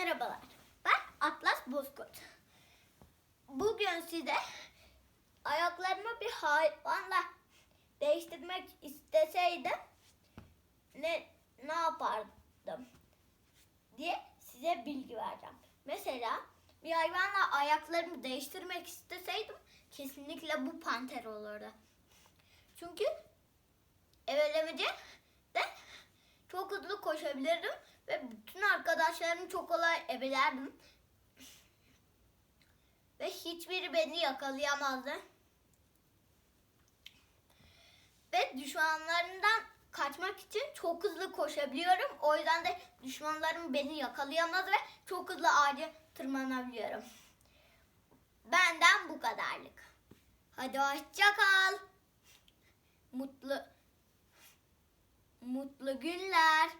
Merhabalar. Ben Atlas Bozkurt. Bugün size ayaklarımı bir hayvanla değiştirmek isteseydim ne ne yapardım diye size bilgi vereceğim. Mesela bir hayvanla ayaklarımı değiştirmek isteseydim kesinlikle bu panter olurdu. Çünkü evelemeci de çok hızlı koşabilirdim ve bütün arkadaşlarımı çok kolay ebelerdim. Ve hiçbiri beni yakalayamazdı. Ve düşmanlarından kaçmak için çok hızlı koşabiliyorum. O yüzden de düşmanlarım beni yakalayamaz ve çok hızlı ağaca tırmanabiliyorum. Benden bu kadarlık. Hadi hoşça kal. Mutlu mutlu günler.